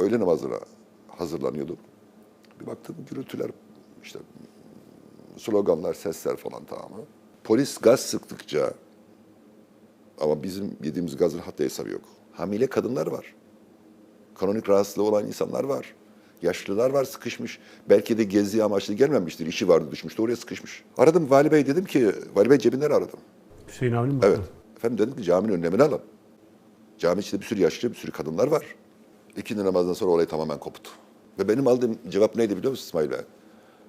öğle namazına hazırlanıyordum. Bir baktım gürültüler, işte sloganlar, sesler falan tamam mı? Polis gaz sıktıkça ama bizim yediğimiz gazın hatta hesabı yok. Hamile kadınlar var. Kronik rahatsızlığı olan insanlar var. Yaşlılar var sıkışmış. Belki de gezi amaçlı gelmemiştir. İşi vardı düşmüştü oraya sıkışmış. Aradım Vali Bey dedim ki, Vali Bey cebinden aradım. Hüseyin Avni mi? Evet. Efendim dedim ki caminin önlemini alın. Cami içinde bir sürü yaşlı, bir sürü kadınlar var. İkindi namazdan sonra olay tamamen koptu. Ve benim aldığım cevap neydi biliyor musun İsmail Bey?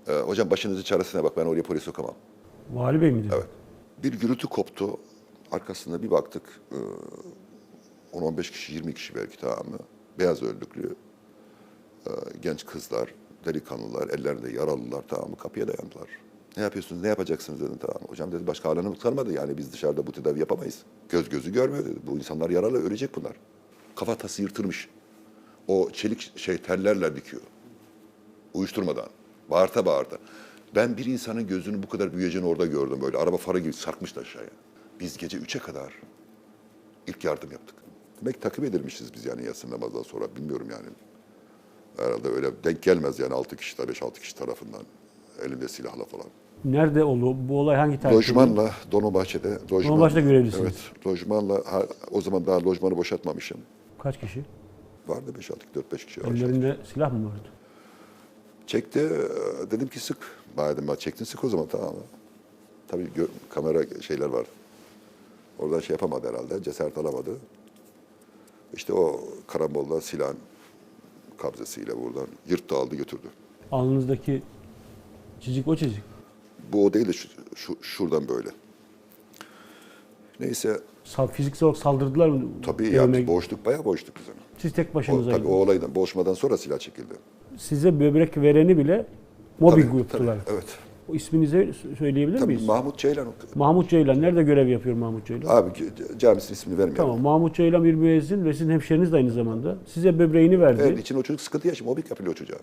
Ee, hocam başınızın çaresine bak ben oraya polis sokamam. Vali Bey mi dedi? Evet. Bir gürültü koptu. Arkasında bir baktık. e, 10-15 kişi, 20 kişi belki tamam mı? Beyaz önlüklü e, genç kızlar, delikanlılar, ellerinde yaralılar tamam mı? Kapıya dayandılar. Ne yapıyorsunuz, ne yapacaksınız dedim tamam? Hocam dedi başka alanımız kalmadı yani biz dışarıda bu tedavi yapamayız. Göz gözü görmüyor dedi. Bu insanlar yaralı ölecek bunlar. Kafatası yırtılmış. O çelik şey tellerle dikiyor. Uyuşturmadan. Bağırta bağırta. Ben bir insanın gözünün bu kadar büyüyeceğini orada gördüm böyle. Araba farı gibi sarkmıştı aşağıya. Biz gece üçe kadar ilk yardım yaptık. Demek ki takip edilmişiz biz yani yatsı namazdan sonra. Bilmiyorum yani. Herhalde öyle denk gelmez yani altı kişi, beş altı kişi tarafından. Elinde silahla falan. Nerede oldu? Bu olay hangi tarihte? Lojmanla Dolmabahçe'de. Lojman, Dolmabahçe'de görevlisiniz. Evet. Lojmanla o zaman daha lojmanı boşaltmamışım. Kaç kişi? Vardı 5-6, 4-5 kişi. var. Ellerinde silah mı vardı? Çekti. e, Dedim ki sık. Bana dedim "Bak çektin sık o zaman tamam mı? Tabii gö- kamera şeyler var. Oradan şey yapamadı herhalde. Cesaret alamadı. İşte o karambolla silahın kabzesiyle buradan yırttı aldı götürdü. Alnınızdaki çizik o çizik. Bu o değil de şu, şu- şuradan böyle. Neyse Sal, fiziksel olarak saldırdılar mı? tabii Evime- yani boğuştuk bayağı boğuştuk biz onu. Siz tek O, başınıza. tabii o olaydan boğuşmadan sonra silah çekildi. Size böbrek vereni bile mobbing Tabii, evet. O isminizi söyleyebilir Tabii miyiz? Mahmut Ceylan. Mahmut Ceylan. Nerede görev yapıyor Mahmut Ceylan? Abi camisinin ismini vermiyorum. Tamam. Mahmut Ceylan bir müezzin ve sizin hemşeriniz de aynı zamanda. Size böbreğini verdi. Evet, için o çocuk sıkıntı yaşıyor. Mobbing yapılıyor çocuğa.